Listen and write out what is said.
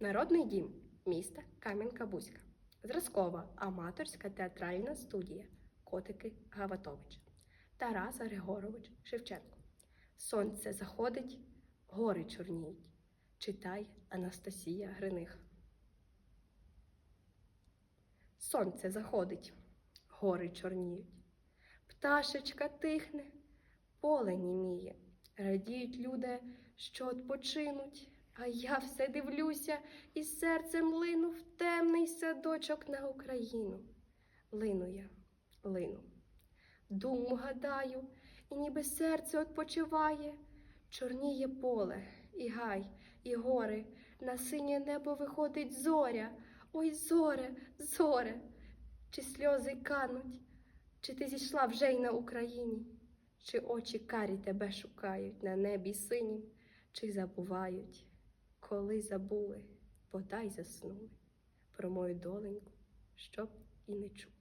Народний дім міста Кам'янка-Бузька. Зразкова аматорська театральна студія Котики Гаватовича. Тарас Григорович Шевченко. Сонце заходить, гори чорніють. Читай Анастасія Гриних. Сонце заходить, гори чорніють. Пташечка тихне, поле німіє. Радіють люди, що odpoczинуть, а я все дивлюся і серцем лину в темний садочок на Україну. Лину я, лину. Думу гадаю, і ніби серце odpoczиває. Чорніє поле, і гай, і гори, на синє небо виходить зоря. Ой, зоре, зоре, чи сльози кануть, чи ти зійшла вже й на Україні, чи очі карі тебе шукають на небі синім, чи забувають, коли забули, бодай заснули про мою доленьку, щоб і не чули.